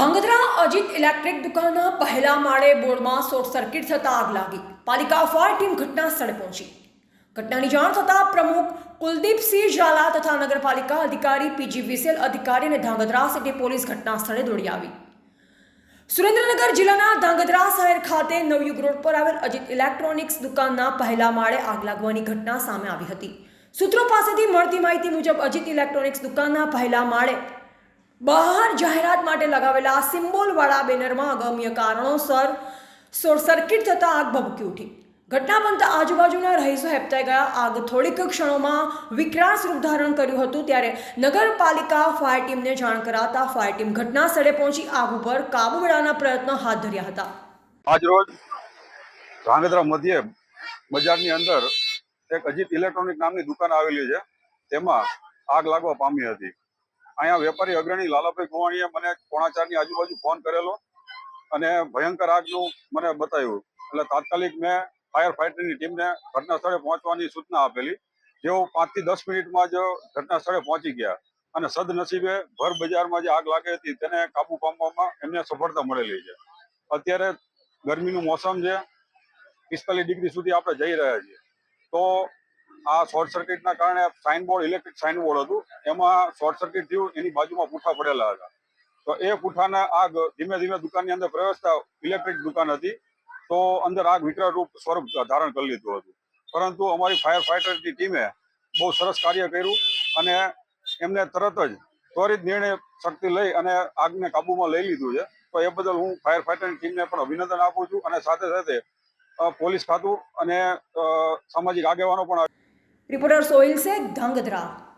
Dhrangadhra Ajit electric દુકાનના પહેલા માળે બોર્ડમાં શોર્ટ સર્કિટ થતાં આગ લાગી. પાલિકા ફાયર ટીમ ઘટના સ્થળે પહોંચી. ઘટનાની જાણ થતાં પ્રમુખ કુલદીપસિંહ ઝાલા તથા નગરપાલિકા અધિકારી પીજી વિસેલ અધિકારી અને ધાંગધ્રા સિટી પોલીસ ઘટના સ્થળે દોડી આવી. સુરેન્દ્રનગર જિલ્લાના ધાંગધ્રા શહેર ખાતે નવયુગ રોડ પર આવેલ અજીત ઇલેક્ટ્રોનિક્સ દુકાનના પહેલા માળે આગ લાગવાની ઘટના સામે આવી હતી. સૂત્રો પાસેથી મળતી માહિતી મુજબ અજીત ઇલેક્ટ્રોનિક્સ દુકાનના પહેલા માળે બહાર જાહેરાત માટે લગાવેલા સિમ્બોલવાળા બેનરમાં અગમ્ય કારણોસર શોર્ટ સર્કિટ થતાં આગ ભભૂકી ઉઠી. ઘટના બનતા આજુબાજુના રહીશો હેપતાઈ ગયા. આગ થોડીક ક્ષણોમાં વિકરાળ સ્વરૂપ ધારણ કર્યું હતું. ત્યારે નગરપાલિકા ફાયર ટીમને જાણ કરાતા ફાયર ટીમ ઘટના સ્થળે પહોંચી આગ ઉપર કાબુ મેળવવાના પ્રયત્નો હાથ ધર્યા હતા. આજરોજ ધ્રાંગધ્રા મધ્યે બજારની અંદર એક અજીત ઇલેક્ટ્રોનિક નામની દુકાન આવેલી છે. તેમાં આગ લાગવા પામી હતી. અહીંયા વેપારી અગ્રણી લાલાભાઈ ગોવાણીએ મને કોણાચારની આજુબાજુ ફોન કરેલો અને ભયંકર આગનું મને બતાવ્યું. એટલે તાત્કાલિક મેં ફાયર ફાઈટરની ટીમને ઘટના સ્થળે પહોંચવાની સૂચના આપેલી. જેઓ પાંચથી દસ મિનિટમાં જ ઘટના સ્થળે પહોંચી ગયા અને સદનસીબે ભર બજારમાં જે આગ લાગી હતી તેને કાબુ પામવામાં એમને સફળતા મળેલી છે. અત્યારે ગરમીનું મોસમ છે, પિસ્તાલીસ ડિગ્રી સુધી આપણે જઈ રહ્યા છીએ. તો આ શોર્ટ સર્કિટના કારણે સાઇનબોર્ડ ઇલેક્ટ્રિક સાઇનબોર્ડ હતું. એમાં શોર્ટ સર્કિટ થયું, એની બાજુમાં પૂઠા પડેલા હતા. તો એ પૂઠાના આગ ધીમે ધીમે દુકાનની અંદર પ્રવેશતા ઇલેક્ટ્રિક દુકાન હતી. તો અંદર આગ વિકરાળરૂપ સ્વરૂપ ધારણ કરી લીધું હતું. પરંતુ અમારી ફાયર ફાઈટરની ટીમે બહુ સરસ કાર્ય કર્યું અને એમને તરત જ ત્વરિત નિર્ણય શક્તિ લઈ અને આગને કાબુમાં લઈ લીધું છે. તો એ બદલ હું ફાયર ફાઈટરની ટીમને પણ અભિનંદન આપું છું અને સાથે સાથે પોલીસ ખાતું અને સામાજિક આગેવાનો પણ રિપોર્ટર સોહિલ શેખ ધાંગધ્રા